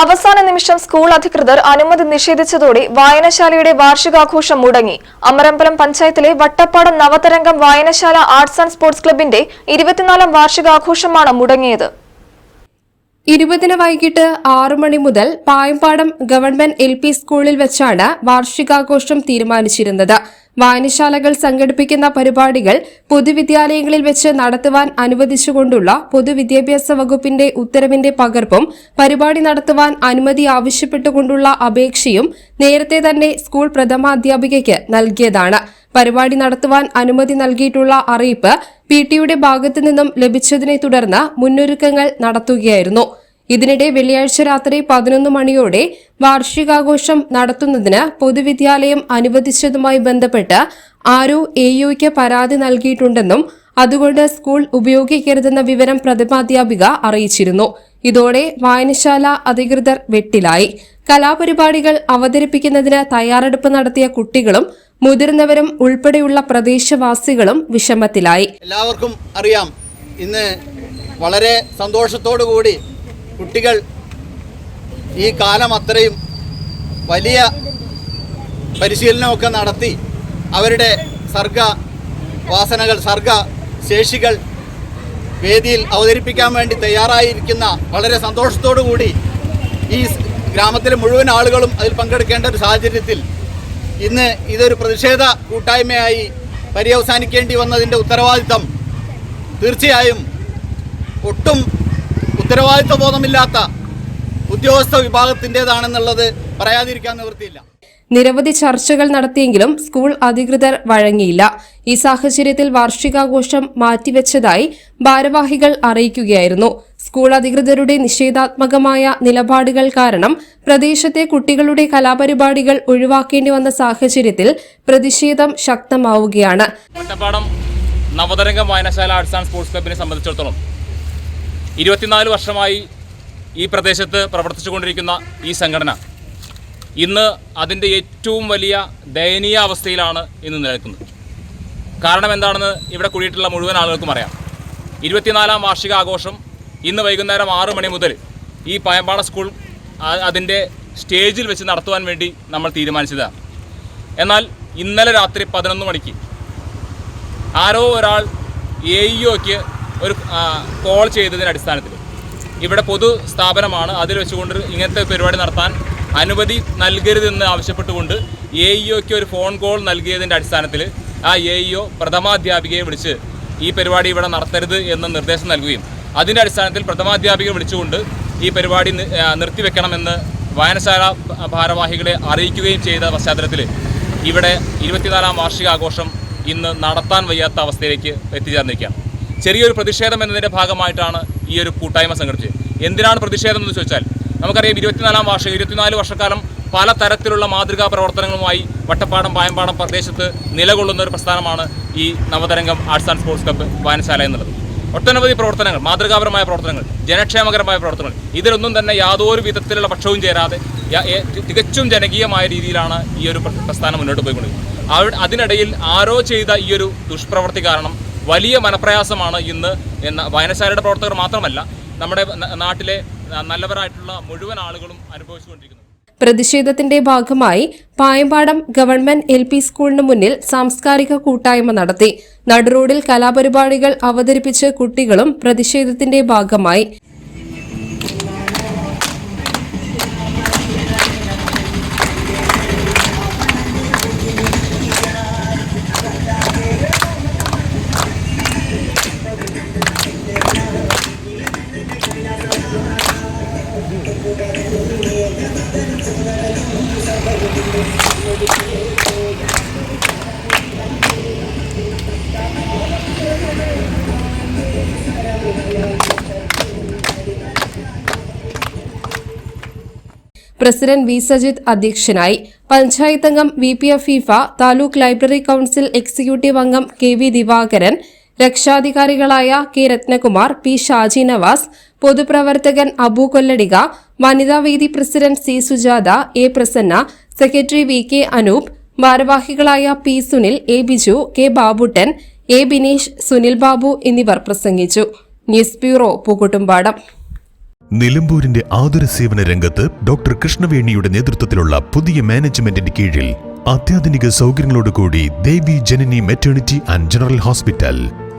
അവസാന നിമിഷം സ്കൂൾ അധികൃതർ അനുമതി നിഷേധിച്ചതോടെ വായനശാലയുടെ വാർഷികാഘോഷം മുടങ്ങി. അമരമ്പലം പഞ്ചായത്തിലെ വട്ടപ്പാടം നവതരംഗം വായനശാല ആർട്സ് ആൻഡ് സ്പോർട്സ് ക്ലബിന്റെ ഇരുപത്തിനാലാം വാർഷികാഘോഷമാണ് മുടങ്ങിയത്. ഇരുപതിന് വൈകിട്ട് ആറു മണി മുതൽ പായംപാടം ഗവൺമെന്റ് എൽ പി സ്കൂളിൽ വെച്ചാണ് വാർഷികാഘോഷം തീരുമാനിച്ചിരുന്നത്. വായനശാലകൾ സംഘടിപ്പിക്കുന്ന പരിപാടികൾ പൊതുവിദ്യാലയങ്ങളിൽ വെച്ച് നടത്തുവാൻ അനുവദിച്ചുകൊണ്ടുള്ള പൊതുവിദ്യാഭ്യാസ വകുപ്പിന്റെ ഉത്തരവിന്റെ പകർപ്പും പരിപാടി നടത്തുവാൻ അനുമതി ആവശ്യപ്പെട്ടുകൊണ്ടുള്ള അപേക്ഷയും നേരത്തെ തന്നെ സ്കൂൾ പ്രഥമാധ്യാപികയ്ക്ക് നൽകിയതാണ്. പരിപാടി നടത്തുവാൻ അനുമതി നൽകിയിട്ടുള്ള അറിയിപ്പ് പി ടിയുടെ ഭാഗത്തു നിന്നും ലഭിച്ചതിനെ തുടർന്ന് മുന്നൊരുക്കങ്ങൾ നടത്തുകയായിരുന്നു. ഇതിനിടെ വെള്ളിയാഴ്ച രാത്രി പതിനൊന്ന് മണിയോടെ വാർഷികാഘോഷം നടത്തുന്നതിന് പൊതുവിദ്യാലയം അനുവദിച്ചതുമായി ബന്ധപ്പെട്ട് ആരോ എയുക്ക് പരാതി നൽകിയിട്ടുണ്ടെന്നും അതുകൊണ്ട് സ്കൂൾ ഉപയോഗിക്കരുതെന്ന വിവരം പ്രഥമാധ്യാപിക അറിയിച്ചിരുന്നു. ഇതോടെ വായനശാല അധികൃതർ വെട്ടിലായി. കലാപരിപാടികൾ അവതരിപ്പിക്കുന്നതിന് തയ്യാറെടുപ്പ് നടത്തിയ കുട്ടികളും മുതിർന്നവരും ഉൾപ്പെടെയുള്ള പ്രദേശവാസികളും വിഷമത്തിലായി. എല്ലാവർക്കും അറിയാം ഇന്ന് വളരെ സന്തോഷത്തോടു കൂടി കുട്ടികൾ ഈ കാലം അത്രയും വലിയ പരിശീലനമൊക്കെ നടത്തി അവരുടെ സർഗ വാസനകൾ സർഗ ശേഷികൾ വേദിയിൽ അവതരിപ്പിക്കാൻ വേണ്ടി തയ്യാറായിരിക്കുന്ന വളരെ സന്തോഷത്തോടു കൂടി ഈ ഗ്രാമത്തിലെ മുഴുവൻ ആളുകളും അതിൽ പങ്കെടുക്കേണ്ട ഒരു സാഹചര്യത്തിൽ ഇന്ന് ഇതൊരു പ്രതിഷേധ കൂട്ടായ്മയായി പര്യവസാനിക്കേണ്ടി വന്നതിന്റെ ഉത്തരവാദിത്തം തീർച്ചയായും ഒട്ടും ഉത്തരവാദിത്വ ബോധമില്ലാത്ത ഉദ്യോഗസ്ഥ വിഭാഗത്തിന്റേതാണെന്നുള്ളത് പറയാതിരിക്കാൻ നിവൃത്തിയില്ല. നിരവധി ചർച്ചകൾ നടത്തിയെങ്കിലും സ്കൂൾ അധികൃതർ വഴങ്ങിയില്ല. ഈ സാഹചര്യത്തിൽ വാർഷികാഘോഷം മാറ്റിവെച്ചതായി ഭാരവാഹികൾ അറിയിക്കുകയായിരുന്നു. സ്കൂൾ അധികൃതരുടെ നിഷേധാത്മകമായ നിലപാടുകൾ കാരണം പ്രദേശത്തെ കുട്ടികളുടെ കലാപരിപാടികൾ ഒഴിവാക്കേണ്ടി വന്ന സാഹചര്യത്തിൽ പ്രതിഷേധം ശക്തമാവുകയാണ്. നവതരംഗ വായനശാല ആർട്സ് ആൻഡ് സ്പോർട്സ് ക്ലബിനെ സംബന്ധിച്ചിടത്തോളം ഇരുപത്തിനാല് വർഷമായി ഈ പ്രദേശത്ത് പ്രവർത്തിച്ചുകൊണ്ടിരിക്കുന്ന ഈ സംഘടന ഇന്ന് അതിന്റെ ഏറ്റവും വലിയ ദയനീയ അവസ്ഥയിലാണ് ഇന്ന് നിലനിൽക്കുന്നത്. കാരണം എന്താണെന്ന് ഇവിടെ കൂടിയിട്ടുള്ള മുഴുവൻ ആളുകൾക്കും അറിയാം. ഇരുപത്തിനാലാം വാർഷിക ആഘോഷം ഇന്ന് വൈകുന്നേരം ആറ് മണി മുതൽ ഈ പയമ്പാട സ്കൂൾ അതിന്റെ സ്റ്റേജിൽ വെച്ച് നടത്തുവാൻ വേണ്ടി നമ്മൾ തീരുമാനിച്ചതാണ്. എന്നാൽ ഇന്നലെ രാത്രി പതിനൊന്ന് മണിക്ക് ആരോ ഒരാൾ എ ഇഒക്ക് ഒരു കോൾ ചെയ്തതിന്റെ അടിസ്ഥാനത്തിൽ. ഇവിടെ പൊതു സ്ഥാപനമാണ്. അതിൽ വെച്ചുകൊണ്ട് ഇങ്ങനത്തെ പരിപാടി നടത്താൻ അനുമതി നൽകരുതെന്ന് ആവശ്യപ്പെട്ടുകൊണ്ട് എ ഇഒക്ക് ഒരു ഫോൺ കോൾ നൽകിയതിന്റെ അടിസ്ഥാനത്തിൽ ആ എ ഇഒ പ്രഥമാധ്യാപികയെ വിളിച്ച് ഈ പരിപാടി ഇവിടെ നടത്തരുത് എന്ന് നിർദ്ദേശം നൽകുകയും അതിന്റെ അടിസ്ഥാനത്തിൽ പ്രഥമാധ്യാപികയെ വിളിച്ചുകൊണ്ട് ഈ പരിപാടി നിർത്തിവെക്കണമെന്ന് വായനശാല ഭാരവാഹികളെ അറിയിക്കുകയും ചെയ്ത പശ്ചാത്തലത്തിൽ ഇവിടെ ഇരുപത്തിനാലാം വാർഷികാഘോഷം ഇന്ന് നടത്താൻ വയ്യാത്ത അവസ്ഥയിലേക്ക് എത്തിച്ചേർന്നിരിക്കുകയാണ്. ചെറിയൊരു പ്രതിഷേധം എന്നതിന്റെ ഭാഗമായിട്ടാണ് ഈ ഒരു കൂട്ടായ്മ സംഘടിപ്പിച്ചത്. എന്തിനാണ് പ്രതിഷേധം എന്ന് ചോദിച്ചാൽ നമുക്കറിയാം ഇരുപത്തിനാലാം വർഷം ഇരുപത്തിനാല് വർഷക്കാലം പല തരത്തിലുള്ള മാതൃകാ പ്രവർത്തനങ്ങളുമായി വട്ടപ്പാടം പായമ്പാടം പ്രദേശത്ത് നിലകൊള്ളുന്ന ഒരു പ്രസ്ഥാനമാണ് ഈ Navatharangam arts and sports club വായനശാല എന്നുള്ളത്. ഒട്ടനവധി പ്രവർത്തനങ്ങൾ മാതൃകാപരമായ പ്രവർത്തനങ്ങൾ ജനക്ഷേമകരമായ പ്രവർത്തനങ്ങൾ. ഇതിലൊന്നും തന്നെ യാതൊരു വിധത്തിലുള്ള പക്ഷവും ചേരാതെ തികച്ചും ജനകീയമായ രീതിയിലാണ് ഈ ഒരു പ്രസ്ഥാനം മുന്നോട്ട് പോയിക്കൊണ്ടിരിക്കുന്നത്. അതിനിടയിൽ ആരോ ചെയ്ത ഈ ഒരു ദുഷ്പ്രവൃത്തി കാരണം വലിയ മനപ്രയാസമാണ് ഇന്ന് എന്ന വായനശാലയുടെ പ്രവർത്തകർ മാത്രമല്ല നമ്മുടെ നാട്ടിലെ നല്ലവരായിട്ടുള്ള മുഴുവൻ ആളുകളും അനുഭവിച്ചുകൊണ്ടിരിക്കുന്നത്. പ്രതിഷേധത്തിന്റെ ഭാഗമായി പായമ്പാടം ഗവൺമെന്റ് എൽ പി സ്കൂളിന് മുന്നിൽ സാംസ്കാരിക കൂട്ടായ്മ നടത്തി. നടുറോഡിൽ കലാപരിപാടികൾ അവതരിപ്പിച്ച് കുട്ടികളും പ്രതിഷേധത്തിന്റെ ഭാഗമായി പ്രസിഡന്റ് വി സജിത് അധ്യക്ഷനായി പഞ്ചായത്തംഗം V P F Fifa taluk library council executive അംഗം കെ വി ദിവാകരൻ രക്ഷാധികാരികളായ കെ രത്നകുമാർ പി ഷാജി നവാസ് പൊതുപ്രവർത്തകൻ അബു കൊല്ലടിക വനിതാവേദി president C Sujatha A Prasanna secretary V K Anoop ഭാരവാഹികളായ P Sunil A Biju K Babuttan A Bineesh Sunil Babu എന്നിവർ പ്രസംഗിച്ചു. News bureau Pookkottumpadam. നിലമ്പൂരിന്റെ ആതുര സേവന രംഗത്ത് doctor കൃഷ്ണവേണിയുടെ നേതൃത്വത്തിലുള്ള പുതിയ മാനേജ്മെന്റിന്റെ കീഴിൽ അത്യാധുനിക സൗകര്യങ്ങളോടുകൂടി Devi Janani maternity and general hospital.